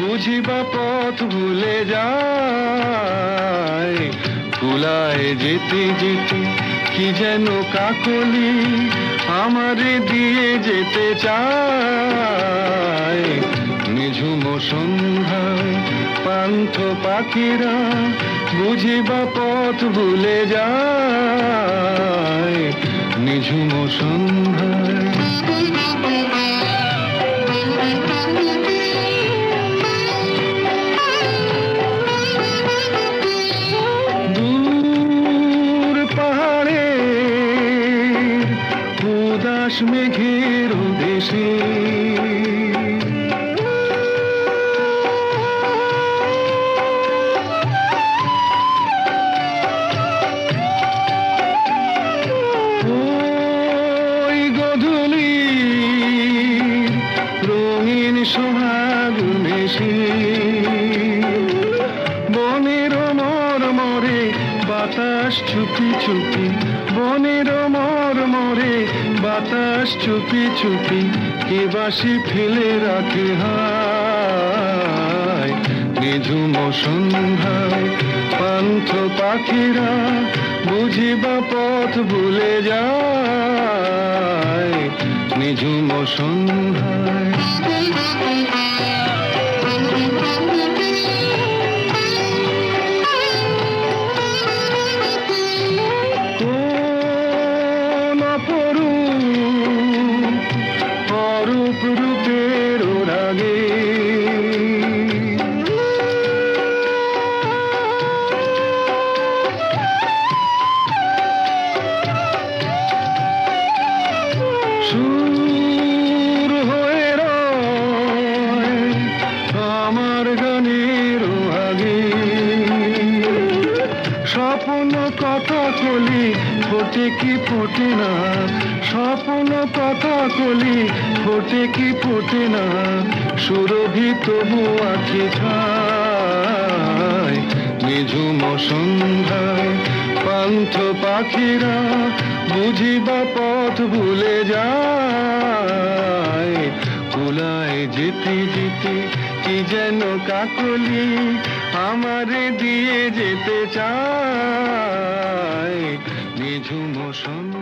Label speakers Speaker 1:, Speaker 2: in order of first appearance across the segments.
Speaker 1: বুঝিবা পথ ভুলে যায়। ভুলায় যেতে যেতে কি যেন কাকলি আমারে দিয়ে যেতে চায়। নিঝুম সন্ধ্যায় পান্থ পাখিরা বুঝিবা পথ ভুলে যায়। নিঝুম সন্ধ্যায়
Speaker 2: সন্ধ্যায়। পাতা কলি ফোটে কি ফোটে না? সুরভি তবু আঁখি খায় নিঝুম সন্ধ্যায়, পান্থ পাখিরা বুঝি বা পথ ভুলে যায়। কুলায় যেতে যেতে কি যেন কাকলি আমারে দিয়ে যেতে চায়। নিঝুম সন্ধ্যা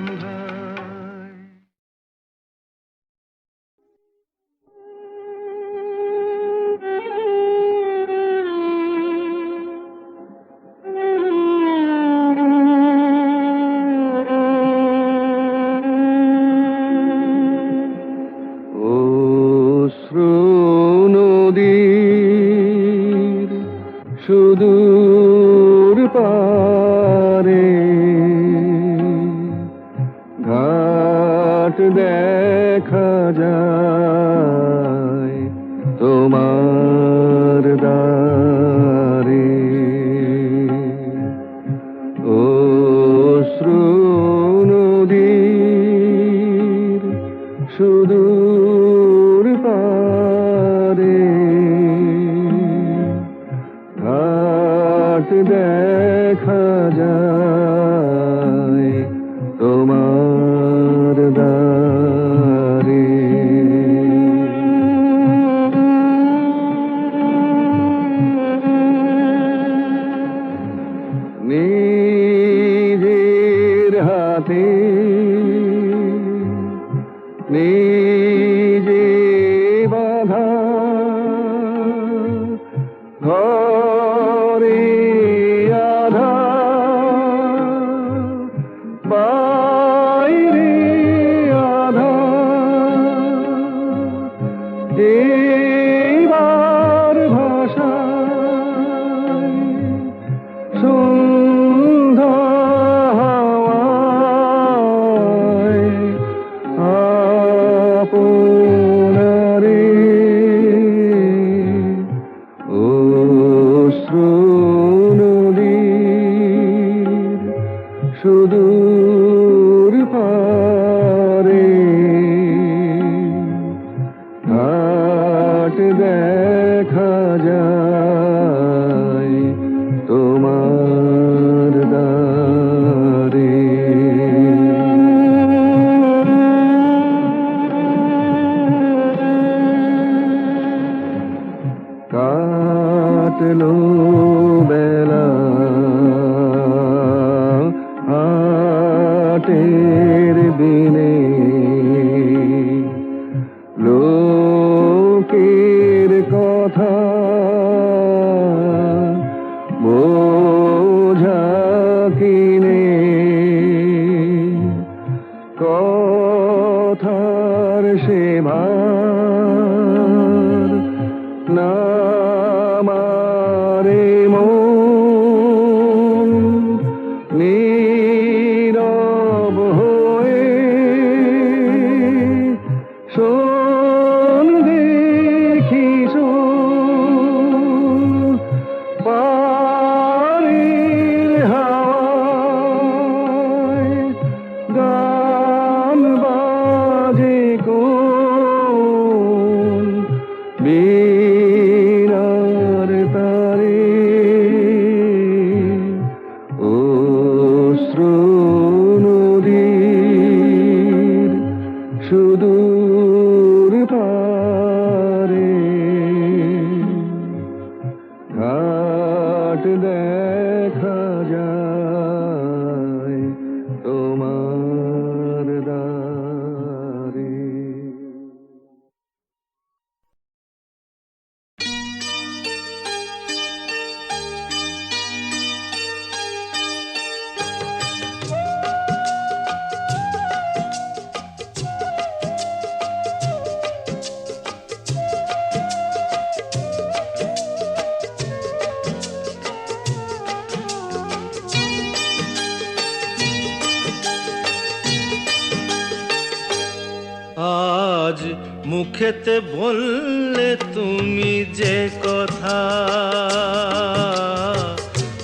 Speaker 3: মুখেতে বললে তুমি যে কথা।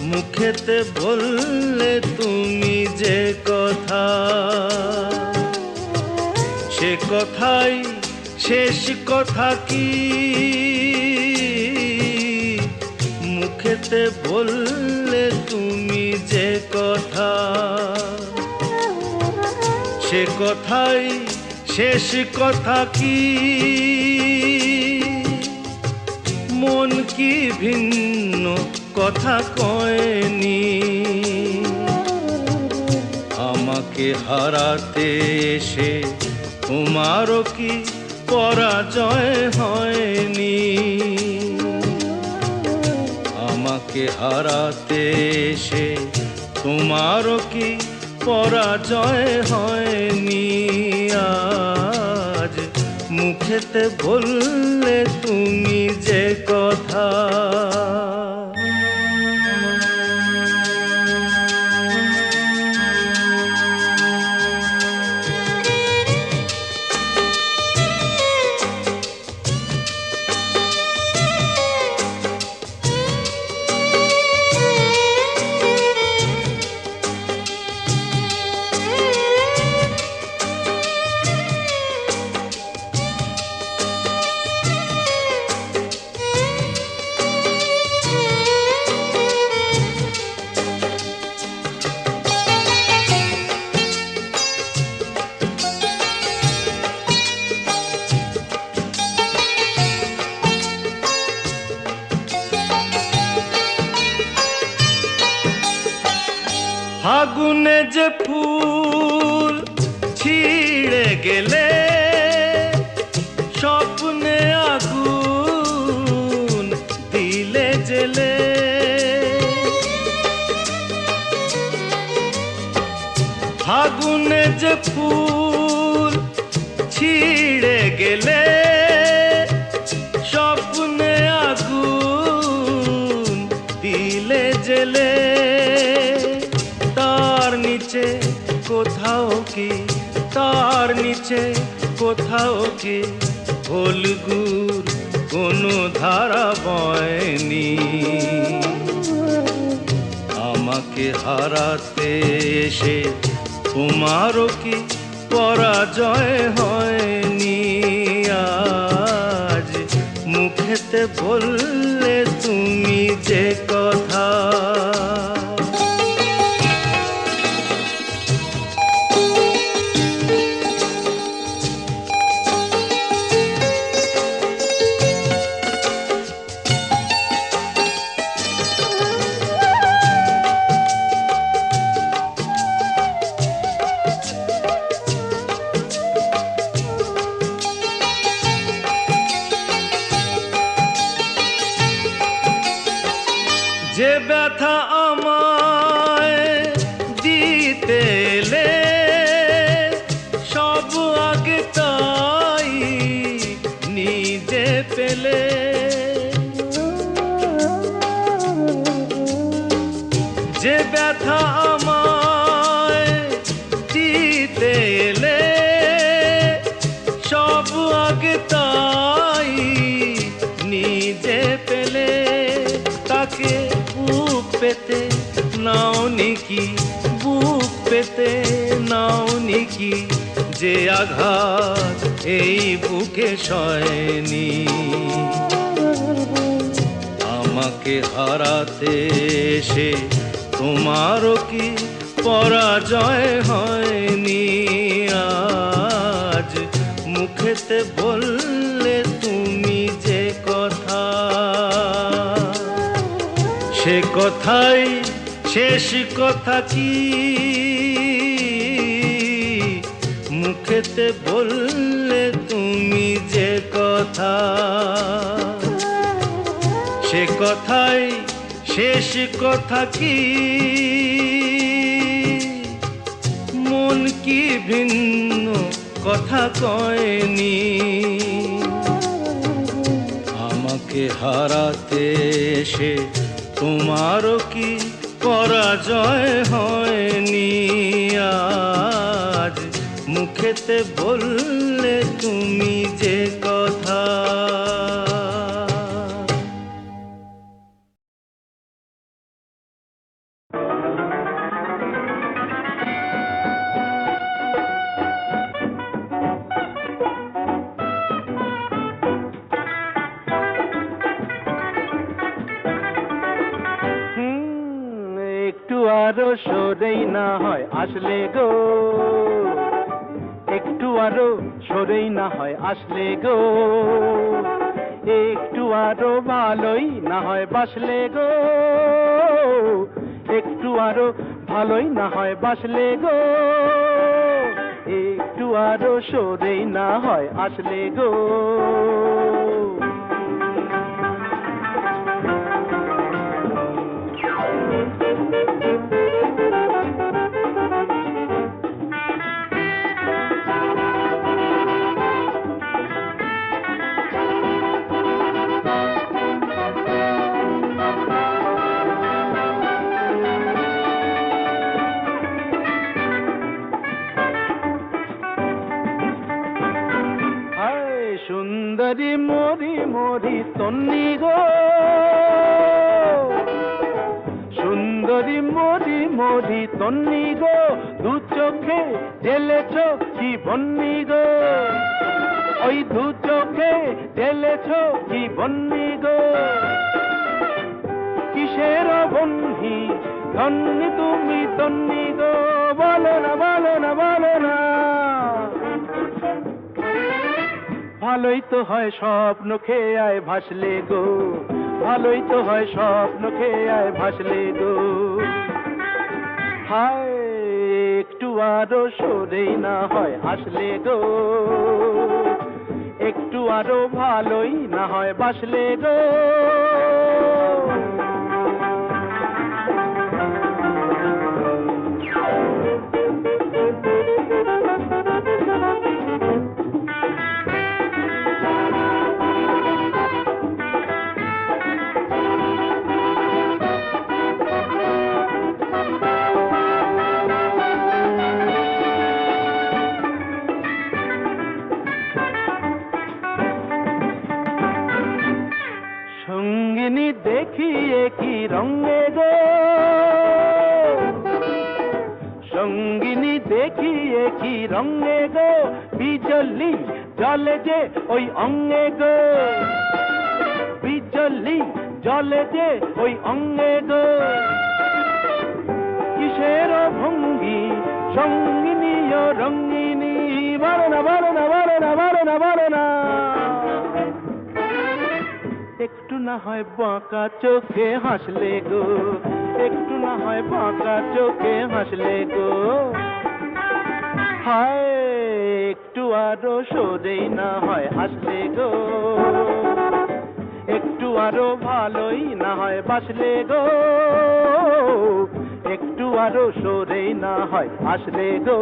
Speaker 3: মুখেতে বললে তুমি যে কথা। সে কথাই শেষ কথা কি? মুখেতে বললে তুমি যে কথা। সে কথাই শেষ কথা কি? মন কি ভিন্ন কথা কয়নি? আমাকে হারাতে এসে তোমারও কি পরাজয় হয়নি? আমাকে হারাতে এসে তোমারও কি পরাজয় হয়নি? মুখেতে বললে তুমি যে কথা। ফাগুনে যে ফুল ছিঁড়ে গেলে স্বপ্নে আগুন দিলে জেলে। ফাগুনে যে ফুল নিচে কোথাও কি? হলগুর কোনো ধারা বয়নি। আমাকে হারাতে এসে তোমারও কি পরাজয় হয়নি? আজ মুখেতে বললে তুমি যে কথা ব্যথা নিকি বুক পেতে নাও নিকি? যে আঘাত এই বুকে সয়নি। আমাকে হারাতে এসে তোমারও কি পরাজয় হয়নি? আজ মুখেতে বললে তুমি যে কথা, সে কথাই শেষ কথা কি? মুখেতে বললে তুমি যে কথা, সে কথাই শেষ কথা কি? মন কি ভিন্ন কথা কয়নি? আমাকে হারাতে এসে তোমারও কি পরাজয় হয়নি আজ। মুখেতে বললে তুমি যে কথা।
Speaker 1: একটু আরও সরেই না হয়, আসলে গো। একটু আরও সরেই না হয়, আসলে গো। একটু আরও ভালোই না হয়, বাসলে গো। একটু আরও ভালোই না হয়, বাসলে গো। একটু আরও সরেই না হয়, আসলে গো। মরি তন্নি গো। সুন্দরী মরি মরি তন্নি গো, দু চোখে ঢেলেছ কি বন্নি গো। ওই দু চোখে ঢেলেছ কি বন্নি গো। কিসের বন্ধি ধন্যি তুমি তন্নি গো? বলো না বলো না বলো না। ভালোই তো হয় স্বপ্ন খেয়ে আয় ভাসলে গো। ভালোই তো হয় স্বপ্ন খেয়ে আয় ভাসলে গো। হায়, একটু আরও সরেই না হয় হাসলে গো। একটু আরও ভালোই না হয় বাসলে গো। সঙ্গিনী দেখিয়ে কি রঙে গো? সঙ্গিনী দেখিয়ে কি রঙে গো? বিজলি জলে যে ওই অঙ্গে গো। বিজলি জলে যে ওই অঙ্গে গো। কিসের ভঙ্গি? সঙ্গিনী ও রঙ্গিনী বলো না বলো না বলো না বলো না বলো না একটু না হয় বাঁকা চোখে হাসলে গো, একটু না হয় বাঁকা চোখে হাসলে গো। হায়, একটু আরও সরেই না হয় হাসলে গো। একটু আরও ভালোই না হয় বাসলে গো। একটু আরও সরেই না হয় আসলে গো।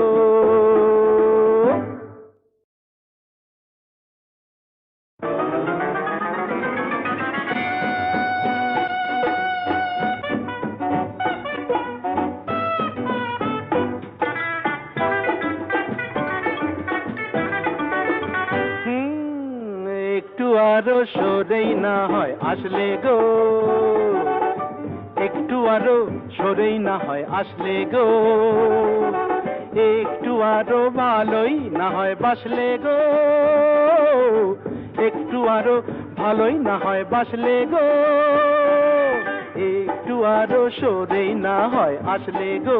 Speaker 1: সরেই না হয়, আসলে গো। একটু আরও সরেই না হয়, আসলে গো। একটু আরও ভালোই না হয়, বাসলে গো। একটু আরও ভালোই না হয়, বাসলে গো। একটু আরও সরেই না হয়, আসলে গো।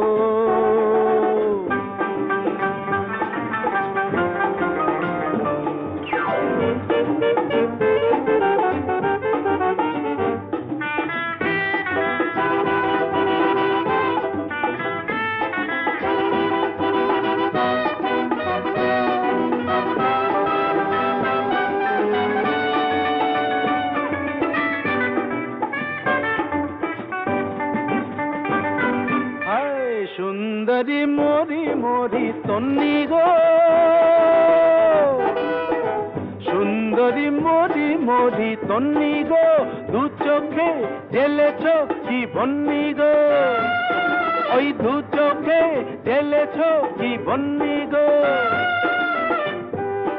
Speaker 1: সুন্দরী মরি মরি তন্নি গো। সুন্দরী মরি মরি তন্নি গো, দু চোখে ঢেলেছ কি বন্নি গো। ওই দু চোখে ঢেলেছ কি বন্নি গো।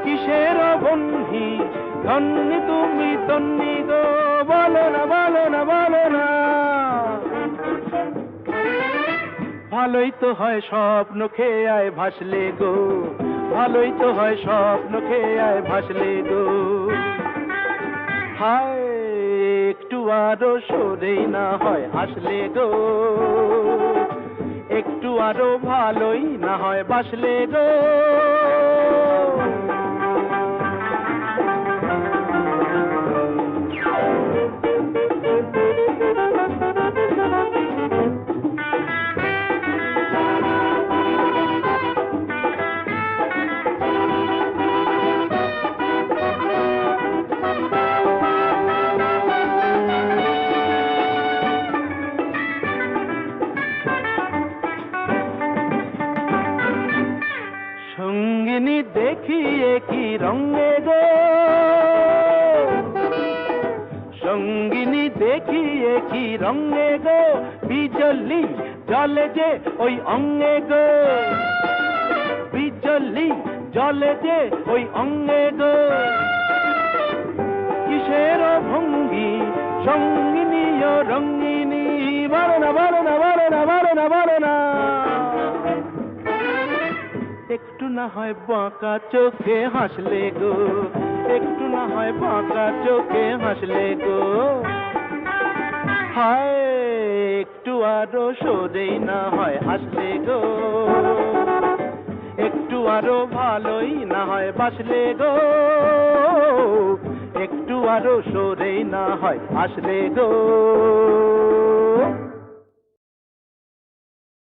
Speaker 1: কিসের বন্ধি ধন্যি তুমি তন্নি গো? বলো না বলো না বলো না। ভালোই তো হয় স্বপ্ন খেয়ে আয় ভাসলে গো। ভালোই তো হয় স্বপ্ন খেয়ে আয় ভাসলে গো। হায়, একটু আরও সরেই না হয় হাসলে গো। একটু আরও ভালোই না হয় বাসলে গো। ওই অঙ্গে গো। বিজলি জলে যে ওই অঙ্গে গো। কিসের ভঙ্গি? সঙ্গিনী ও রঙ্গিনী বলো না বলো না বলো না বলো না বলো না একটু না হয় বাঁকা চোখে হাসলে গো। একটু না হয় বাঁকা চোখে হাসলে গো। হায় আরও সোদেই না হয় হাসলে গো। একটু আরও ভালোই না হয় বাসলে গো। একটু আরও সোদেই না হয় হাসলে গো।